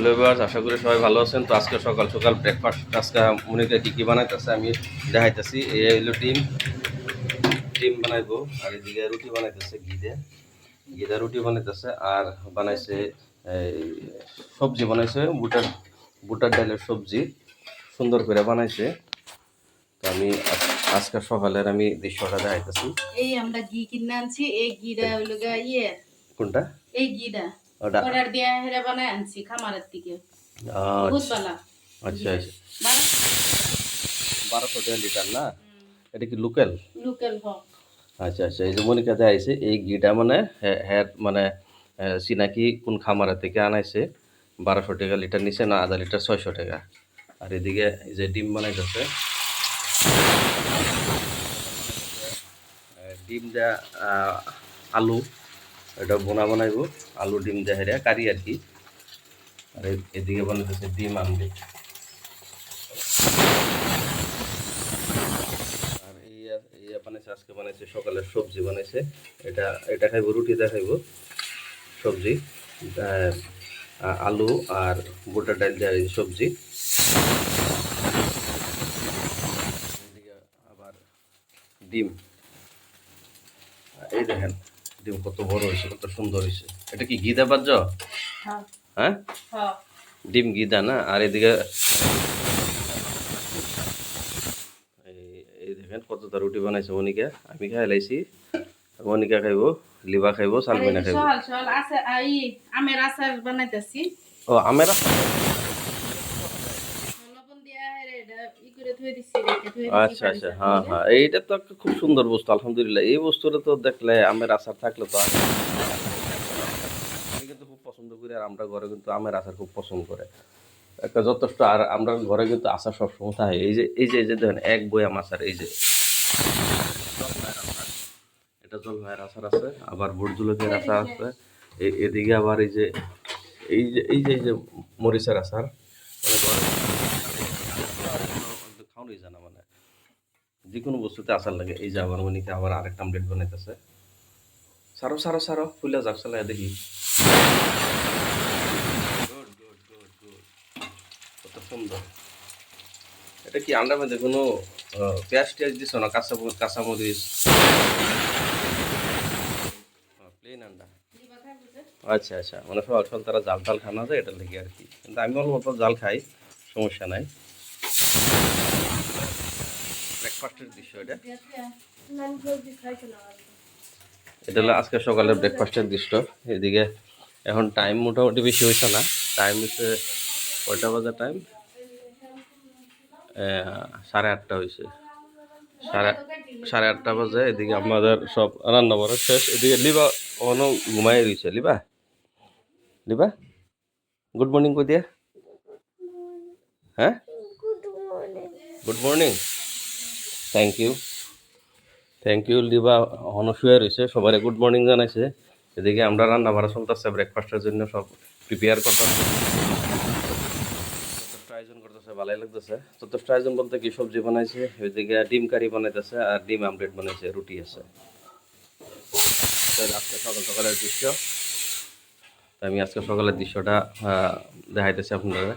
Hello viewers আশা করি সবাই ভালো আছেন। তো আজকে সকাল সকাল ব্রেকফাস্ট আজকে মনিকা কী কী বানাইতেছে আমি দেখাইতেছি। এই হলো ডিম। ডিম বানাইবো আর এদিকে রুটি বানাইতেছে ঘি দিয়ে ঘি দিয়ে রুটি বানাইতেছে আর বানাইছে সবজি বানাইছে বুটার বুটার ডালের সবজি। সুন্দর করে বানাইছে। তো আমি আজ- আজকে সকালের আমি দৃশ্যটা দেখাইতেছি। এই আমরা ঘি কিনে আনছি এই ঘিটা হইল গা ইয়ে। কোনটা? এই ঘিটা অর্ডার দিয়া হেরা বানায় আনছি খামারের থেকে আচ্ছা। বহুত বালা। আচ্ছা আচ্ছা। বারা বারোশো টাকা লিটার না? এটা কি লোকাল? লোকাল হ। আচ্ছা আচ্ছা। এই যে মনিকাতে আইছে এই ঘিটা মানে হ্যাঁ- মানে চিনাকি কোন খামারের থেকে আনাইছে? বারোশো টাকা লিটার নিচে না আধা লিটার ছয়শো টাকা? আর এদিকে এই যে ডিম বানাইতেছে। ডিম দেয়া আলু। এটা বোনা বানাইব, আলু, ডিম হেরিয়া কারি আর কি। আর এদিকে বানাইতেছে ডিম আমলেট আর এই বানাইছে, আজকে বানাইছে, সকালের সবজি বানাইছে। এটা এটা খাইবো, রুটি দিয়ে খাইবো সবজি। আলু আর বুটার ডাল দেওয়া সবজি। আবার ডিম। এই দেখেন ডিম কত বড় হয়েছে কত সুন্দর হয়েছে। এটা কি ঘি দেবার হ্যাঁ। হ্যাঁ? হ্যাঁ। ডিম গিদা না? আর এদিকে এই- দেখেন কতটা রুটি বানাইছে মনিকা। আমি খাই লাইছি মনিকা খাইবো লিবা খাইবো সালমিনা খাইবো। আমের আচার বানাইতেছি। ও আমেরা লবণ দিয়া হেরে এটা ই করে ধুয়ে দিছি রেখে ধুয়ে দিছি আচ্ছা আচ্ছা হ্যাঁ হ্যাঁ। এইটা তো একটা খুব সুন্দর বস্তু, আলহামদুলিল্লাহ। এই বস্তুটা তো দেখলে আমের আচার থাকলে তো কিন্তু খুব পছন্দ করি আর আমরা ঘরে কিন্তু আমের আচার খুব পছন্দ করে। একটা যথেষ্ট, আর আমরা ঘরে কিন্তু আচার সবসময় থাকে। এই যে এই যে এই যে দেখেন, এক বয়াম আচার, এই যে। এটা জলভাইয়ের আচার আছে, আবার বুটজুলকের আচার আছে। এদিকে আবার এই যে এই যে এই যে এই যে মরিচের আচার। মানে ঘরে খাওয়ানোই জানা মানে যে কোনো বস্তুতে আচার লাগে। এই যে আবার মনিকে আবার আরেকটা আমলেট বানাইতেছে। সারো সারো সারো ফুলে যাক চালাই দেখি. কত সুন্দর। এটা কি আন্ডার মধ্যে কোনো পেঁয়াজ টিয়াজ দিছ না কাঁচা কাঁচা মরিচ? প্লেন আন্ডা। আচ্ছা আচ্ছা। মানে সকাল সকাল তারা জাল টাল খানা যায় এটা লেগে আর কি। কিন্তু আমি অল্প জাল খাই সমস্যা নাই। ব্রেকফাস্টের দৃশ্য এটা এটা হলো আজকে সকালের ব্রেকফাস্টের দৃশ্য। এদিকে এখন টাইম মোটামুটি বেশি হয়েছে না। টাইম হচ্ছে কয়টা বাজে টাইম সাড়ে আটটা হয়েছে। সাড়ে সাড়ে আটটা বাজে। এদিকে আমাদের সব রান্না বান্না শেষ। এদিকে লিবা অন ঘুমাই রয়েছে। লিবা? লিবা? গুড মর্নিং কই দিয়া? হ্যাঁ? Good morning thank you thank you লিবা হনশুয়ে রয়েছে সবাই গুড মর্নিং জানাইছে। এদিকে আমরা রান্না বাড়া চলতেছে ব্রেকফাস্টের জন্য, সব প্রিপেয়ার করতেছে। আয়োজন করতেছে, ভালোই লাগতেছে। যথেষ্ট আয়োজন বলতে কি, সবজি বানাইছে ওইদিকে ডিম কারি বানাইতেছে আর ডিম আমলেট বানাইছে, রুটি আছে। আজকে সকাল সকালের দৃশ্য। আমি আজকে সকালের দৃশ্যটা দেখাইতেছি আপনারা